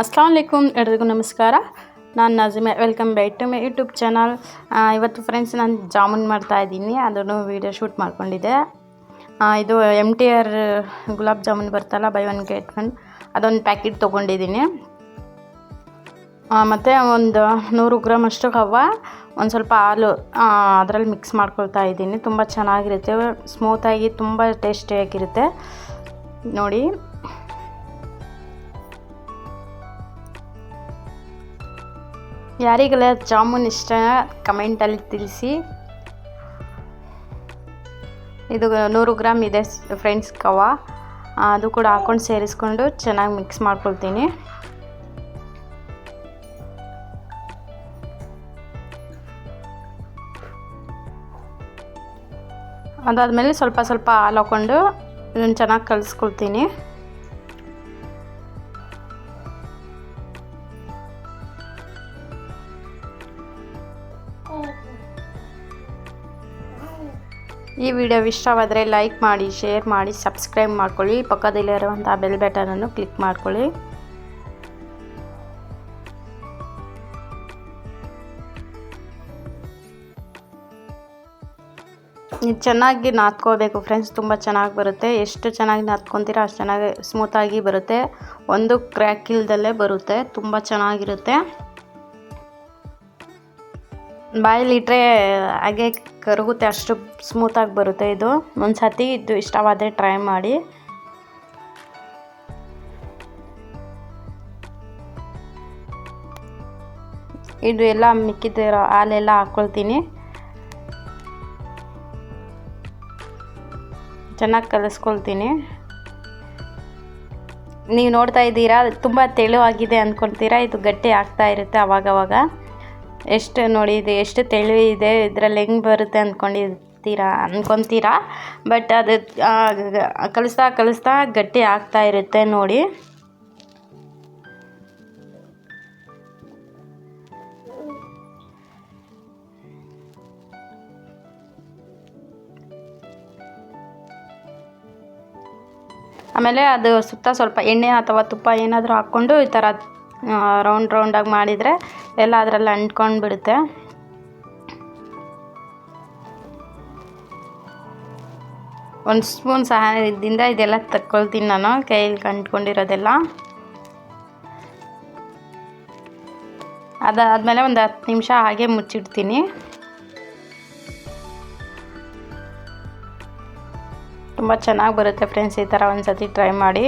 ಅಸ್ಲಾಂ ವಲೈಕುಮ್ ಎಲ್ರಿಗೂ ನಮಸ್ಕಾರ. ನಾನು Najime, welcome back to my YouTube channel. ಇವತ್ತು ಫ್ರೆಂಡ್ಸ್ ನಾನು ಜಾಮೂನ್ ಮಾಡ್ತಾ ಇದ್ದೀನಿ. ಅದನ್ನು ವೀಡಿಯೋ ಶೂಟ್ ಮಾಡ್ಕೊಂಡಿದ್ದೆ. ಇದು M T R gulab jamun ಬರ್ತಲ್ಲ ಬೈ ಒನ್ ಗೆಟ್ ಒನ್ ಅದೊಂದು ಪ್ಯಾಕೆಟ್ ತೊಗೊಂಡಿದ್ದೀನಿ. ಮತ್ತು ಒಂದು ನೂರು ಗ್ರಾಮ್ ಅಷ್ಟು ಹವ್ವ, ಒಂದು ಸ್ವಲ್ಪ ಹಾಲು ಅದರಲ್ಲಿ ಮಿಕ್ಸ್ ಮಾಡ್ಕೊಳ್ತಾ ಇದ್ದೀನಿ. ತುಂಬ ಚೆನ್ನಾಗಿರುತ್ತೆ. ಸ್ಮೂತಾಗಿ ತುಂಬ ಟೇಸ್ಟಿಯಾಗಿರುತ್ತೆ ನೋಡಿ. ಯಾರಿಗೆಲ್ಲ ಜಾಮೂನ್ ಇಷ್ಟ ಕಮೆಂಟಲ್ಲಿ ತಿಳಿಸಿ. ಇದು ನೂರು ಗ್ರಾಮ್ ಇದೆ ಫ್ರೆಂಡ್ಸ್ ಕವ ಅದು ಕೂಡ ಹಾಕೊಂಡು ಸೇರಿಸ್ಕೊಂಡು ಚೆನ್ನಾಗಿ ಮಿಕ್ಸ್ ಮಾಡ್ಕೊಳ್ತೀನಿ. ಅದಾದಮೇಲೆ ಸ್ವಲ್ಪ ಸ್ವಲ್ಪ ಹಾಲು ಹಾಕ್ಕೊಂಡು ಇದನ್ನು ಚೆನ್ನಾಗಿ ಕಲಿಸ್ಕೊಳ್ತೀನಿ. ಈ ವಿಡಿಯೋ ಇಷ್ಟವಾದರೆ ಲೈಕ್ ಮಾಡಿ, ಶೇರ್ ಮಾಡಿ, ಸಬ್ಸ್ಕ್ರೈಬ್ ಮಾಡ್ಕೊಳ್ಳಿ. ಪಕ್ಕದಲ್ಲಿರುವಂಥ ಬೆಲ್ ಬಟನನ್ನು ಕ್ಲಿಕ್ ಮಾಡ್ಕೊಳ್ಳಿ. ಚೆನ್ನಾಗಿ ನಾದ್ಕೋಬೇಕು ಫ್ರೆಂಡ್ಸ್. ತುಂಬ ಚೆನ್ನಾಗಿ ಬರುತ್ತೆ. ಎಷ್ಟು ಚೆನ್ನಾಗಿ ನಾದ್ಕೊತೀರೋ ಅಷ್ಟು ಚೆನ್ನಾಗಿ ಸ್ಮೂತಾಗಿ ಬರುತ್ತೆ. ಒಂದು ಕ್ರ್ಯಾಕ್ ಇಲ್ದಲ್ಲೇ ಬರುತ್ತೆ. ತುಂಬ ಚೆನ್ನಾಗಿರುತ್ತೆ. ಬಾಯಲ್ಲಿಟ್ಟರೆ ಹಾಗೆ ಕರಗುತ್ತೆ, ಅಷ್ಟು ಸ್ಮೂತಾಗಿ ಬರುತ್ತೆ ಇದು. ಒಂದು ಸತಿ ಇದು ಇಷ್ಟವಾದರೆ ಟ್ರೈ ಮಾಡಿ. ಇದು ಎಲ್ಲ ಮಿಕ್ಕಿದಿರೋ ಹಾಲೆಲ್ಲ ಹಾಕ್ಕೊಳ್ತೀನಿ ಚೆನ್ನಾಗಿ ಕಲಿಸ್ಕೊಳ್ತೀನಿ. ನೀವು ನೋಡ್ತಾ ಇದ್ದೀರಾ? ತುಂಬ ತೆಳುವಾಗಿದೆ ಅಂದ್ಕೊಳ್ತೀರಾ ಇದು ಗಟ್ಟಿ ಆಗ್ತಾ ಇರುತ್ತೆ ಅವಾಗವಾಗ. ಎಷ್ಟು ನೋಡಿ ಇದು, ಎಷ್ಟು ತೆಳು ಇದೆ, ಇದರಲ್ಲಿ ಹೆಂಗೆ ಬರುತ್ತೆ ಅಂದ್ಕೊಂಡಿರ್ತೀರಾ ಅಂದ್ಕೊತೀರಾ ಬಟ್ ಅದು ಕಲಿಸ್ತಾ ಕಲಿಸ್ತಾ ಗಟ್ಟಿ ಆಗ್ತಾ ಇರುತ್ತೆ ನೋಡಿ. ಆಮೇಲೆ ಅದು ಸುತ್ತ ಸ್ವಲ್ಪ ಎಣ್ಣೆ ಅಥವಾ ತುಪ್ಪ ಏನಾದರೂ ಹಾಕ್ಕೊಂಡು ಈ ಥರ ರೌಂಡ್ ರೌಂಡಾಗಿ ಮಾಡಿದರೆ ಎಲ್ಲ ಅದರಲ್ಲಿ ಅಂಟ್ಕೊಂಡು ಬಿಡುತ್ತೆ ಒಂದು ಸ್ಪೂನ್ ಸಹಾಯದಿಂದ ಇದೆಲ್ಲ ತಕ್ಕೊಳ್ತೀನಿ ನಾನು, ಕೈಯಲ್ಲಿ ಅಂಟ್ಕೊಂಡಿರೋದೆಲ್ಲ. ಅದಾದಮೇಲೆ ಒಂದು ಹತ್ತು ನಿಮಿಷ ಹಾಗೆ ಮುಚ್ಚಿಡ್ತೀನಿ. ತುಂಬ ಚೆನ್ನಾಗಿ ಬರುತ್ತೆ ಫ್ರೆಂಡ್ಸ್ ಈ ಥರ ಒಂದು ಸತಿ ಟ್ರೈ ಮಾಡಿ.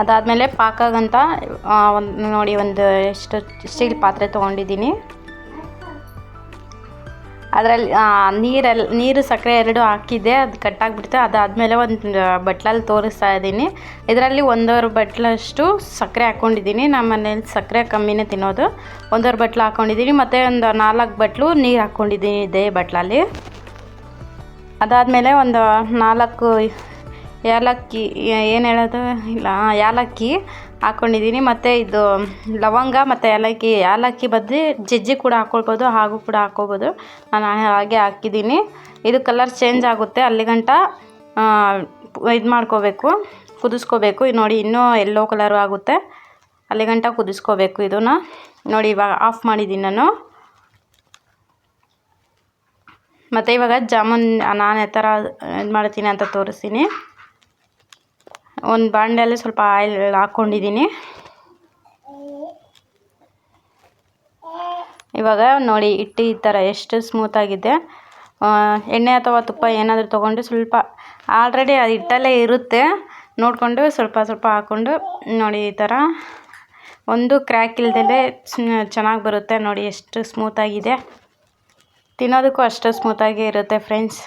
ಅದಾದಮೇಲೆ ಪಾಕಗಂತ ಒಂದು ನೋಡಿ ಒಂದು ಎಷ್ಟು ಸ್ಟೀಲ್ ಪಾತ್ರೆ ತೊಗೊಂಡಿದ್ದೀನಿ. ಅದರಲ್ಲಿ ನೀರಲ್ಲಿ ನೀರು ಸಕ್ಕರೆ ಎರಡು ಹಾಕಿದ್ದೆ, ಅದು ಕಟ್ಟಾಗ್ಬಿಡುತ್ತೆ ಅದಾದಮೇಲೆ ಒಂದು ಬಟ್ಲಲ್ಲಿ ತೋರಿಸ್ತಾ ಇದ್ದೀನಿ. ಇದರಲ್ಲಿ ಒಂದೂವರೆ ಬಟ್ಲಷ್ಟು ಸಕ್ಕರೆ ಹಾಕ್ಕೊಂಡಿದ್ದೀನಿ. ನಮ್ಮ ಮನೇಲಿ ಸಕ್ಕರೆ ಕಮ್ಮಿನೇ ತಿನ್ನೋದು. ಒಂದೂವರೆ ಬಟ್ಲು ಹಾಕ್ಕೊಂಡಿದ್ದೀನಿ. ಮತ್ತು ಒಂದು ನಾಲ್ಕು ಬಟ್ಲು ನೀರು ಹಾಕ್ಕೊಂಡಿದ್ದೀನಿ ಇದೇ ಬಟ್ಲಲ್ಲಿ. ಅದಾದಮೇಲೆ ಒಂದು ನಾಲ್ಕು ಏಲಕ್ಕಿ ಏನು ಹೇಳೋದು? ಇಲ್ಲ ಏಲಕ್ಕಿ ಹಾಕ್ಕೊಂಡಿದ್ದೀನಿ ಮತ್ತು ಇದು ಲವಂಗ ಮತ್ತು ಏಲಕ್ಕಿ ಏಲಕ್ಕಿ ಬದಲು ಜಜ್ಜಿ ಕೂಡ ಹಾಕ್ಕೊಳ್ಬೋದು ಹಾಗೂ ಕೂಡ ಹಾಕ್ಕೊಬೋದು ನಾನು ಹಾಗೆ ಹಾಕಿದ್ದೀನಿ ಇದು ಕಲರ್ ಚೇಂಜ್ ಆಗುತ್ತೆ. ಅಲ್ಲಿಗಂಟ ಇದು ಮಾಡ್ಕೋಬೇಕು, ಕುದಿಸ್ಕೋಬೇಕು. ನೋಡಿ, ಇನ್ನೂ ಎಲ್ಲೋ ಕಲರು ಆಗುತ್ತೆ. ಅಲ್ಲಿಗಂಟ ಕುದಿಸ್ಕೋಬೇಕು ಇದನ್ನು. ನೋಡಿ, ಇವಾಗ ಆಫ್ ಮಾಡಿದ್ದೀನಿ ನಾನು. ಮತ್ತು ಇವಾಗ ಜಾಮೂನ್, ನಾನು ಯಾವ ಥರ ಇದು ಮಾಡ್ತೀನಿ ಅಂತ ತೋರಿಸ್ತೀನಿ. ಒಂದು ಬಾಂಡೆಯಲ್ಲಿ ಸ್ವಲ್ಪ ಆಯಿಲ್ ಹಾಕ್ಕೊಂಡಿದ್ದೀನಿ. ಇವಾಗ ನೋಡಿ ಇಟ್ಟಿ ಈ ಥರ ಎಷ್ಟು ಸ್ಮೂತಾಗಿದೆ ಎಣ್ಣೆ ಅಥವಾ ತುಪ್ಪ ಏನಾದರೂ ತೊಗೊಂಡು ಸ್ವಲ್ಪ ಆಲ್ರೆಡಿ ಅದು ಹಿಟ್ಟಲ್ಲೇ ಇರುತ್ತೆ. ನೋಡಿಕೊಂಡು ಸ್ವಲ್ಪ ಸ್ವಲ್ಪ ಹಾಕ್ಕೊಂಡು ನೋಡಿ ಈ ಥರ. ಒಂದು ಕ್ರ್ಯಾಕ್ ಇಲ್ದೇ ಚೆನ್ನಾಗಿ ಬರುತ್ತೆ ನೋಡಿ ಎಷ್ಟು ಸ್ಮೂತಾಗಿದೆ ತಿನ್ನೋದಕ್ಕೂ ಅಷ್ಟು ಸ್ಮೂತಾಗೇ ಇರುತ್ತೆ ಫ್ರೆಂಡ್ಸ್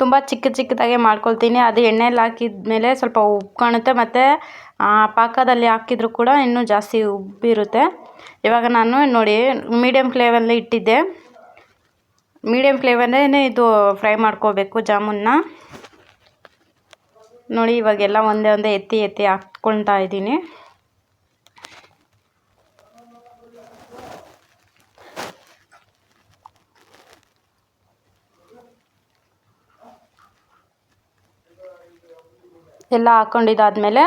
ತುಂಬ ಚಿಕ್ಕ ಚಿಕ್ಕದಾಗೆ ಮಾಡ್ಕೊಳ್ತೀನಿ. ಅದು ಎಣ್ಣೆಲಿ ಹಾಕಿದ ಮೇಲೆ ಸ್ವಲ್ಪ ಕಾಣುತ್ತೆ. ಮತ್ತು ಪಾಕದಲ್ಲಿ ಹಾಕಿದರೂ ಕೂಡ ಇನ್ನೂ ಜಾಸ್ತಿ ಉಬ್ಬಿರುತ್ತೆ ಇವಾಗ ನಾನು ನೋಡಿ ಮೀಡಿಯಮ್ ಫ್ಲೇಮಲ್ಲಿ ಇಟ್ಟಿದ್ದೆ. ಮೀಡಿಯಮ್ ಫ್ಲೇವಲ್ಲೇ ಇದು ಫ್ರೈ ಮಾಡ್ಕೋಬೇಕು ಜಾಮೂನ್ನ ನೋಡಿ, ಇವಾಗೆಲ್ಲ ಒಂದೇ ಒಂದೇ ಎತ್ತಿ ಎತ್ತಿ ಹಾಕ್ಕೊಳ್ತಾ ಇದ್ದೀನಿ. ಎಲ್ಲ ಹಾಕ್ಕೊಂಡಿದ್ದಾದಮೇಲೆ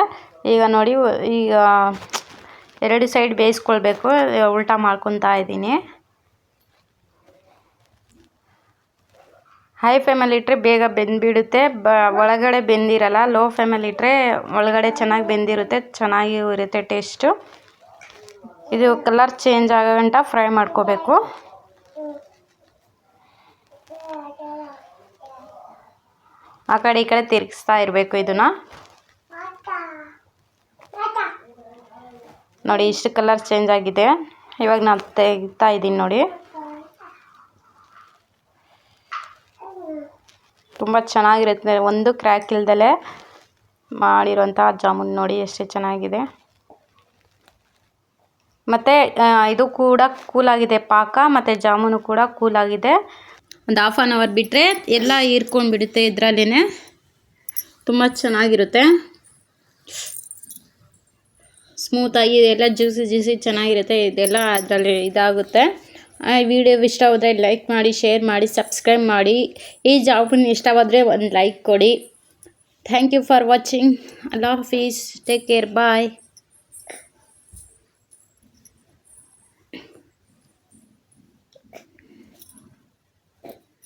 ಈಗ ನೋಡಿ, ಈಗ ಎರಡು ಸೈಡ್ ಬೇಯಿಸ್ಕೊಳ್ಬೇಕು, ಉಲ್ಟಾ ಮಾಡ್ಕೊತಾ ಇದ್ದೀನಿ. ಹೈ ಫ್ಲೇಮಲ್ಲಿ ಇಟ್ಟರೆ ಬೇಗ ಬೆಂದುಬಿಡುತ್ತೆ, ಬ ಒಳಗಡೆ ಬೆಂದಿರಲ್ಲ, ಲೋ ಫ್ಲೇಮಲ್ಲಿ ಇಟ್ಟರೆ ಒಳಗಡೆ ಚೆನ್ನಾಗಿ ಬೆಂದಿರುತ್ತೆ, ಚೆನ್ನಾಗಿ ಇರುತ್ತೆ ಟೇಸ್ಟು. ಇದು ಕಲರ್ ಚೇಂಜ್ ಆಗೋ ಗಂಟ ಫ್ರೈ ಮಾಡ್ಕೋಬೇಕು. ಆ ಕಡೆ ಈ ಕಡೆ ತಿರುಗಿಸ್ತಾ ಇರಬೇಕು ಇದನ್ನು. ನೋಡಿ, ಇಷ್ಟು ಕಲರ್ ಚೇಂಜ್ ಆಗಿದೆ. ಇವಾಗ ನಾನು ತೆಗಿತಾ ಇದ್ದೀನಿ ನೋಡಿ. ತುಂಬ ಚೆನ್ನಾಗಿರುತ್ತೆ. ಒಂದು ಕ್ರ್ಯಾಕ್ ಇಲ್ದಲೆ ಮಾಡಿರೋಂಥ ಜಾಮೂನ್ ನೋಡಿ, ಎಷ್ಟು ಚೆನ್ನಾಗಿದೆ. ಮತ್ತು ಇದು ಕೂಡ ಕೂಲಾಗಿದೆ ಪಾಕ ಮತ್ತು ಜಾಮೂನು ಕೂಡ ಕೂಲಾಗಿದೆ ಒಂದು ಹಾಫ್ ಆನ್ ಅವರ್ ಬಿಟ್ಟರೆ ಎಲ್ಲ ಹೀರ್ಕೊಂಡು ಬಿಡುತ್ತೆ ಇದರಲ್ಲೇ ತುಂಬ ಚೆನ್ನಾಗಿರುತ್ತೆ. ಸ್ಮೂತಾಗಿ ಎಲ್ಲ ಜ್ಯೂಸಿ ಜ್ಯೂಸಿ ಚೆನ್ನಾಗಿರುತ್ತೆ. ಇದೆಲ್ಲ ಅದರಲ್ಲಿ ಇದಾಗುತ್ತೆ. ಈ ವಿಡಿಯೋ ಇಷ್ಟವಾದರೆ ಲೈಕ್ ಮಾಡಿ ಶೇರ್ ಮಾಡಿ ಸಬ್ಸ್ಕ್ರೈಬ್ ಮಾಡಿ. ಈ ಜಾಬನ್ ಇಷ್ಟವಾದರೆ ಒಂದು ಲೈಕ್ ಕೊಡಿ. ಥ್ಯಾಂಕ್ ಯು ಫಾರ್ ವಾಚಿಂಗ್ ಅಲ್ಲಾ ಹಾಫೀಸ್ ಟೇಕ್ ಕೇರ್ ಬಾಯ್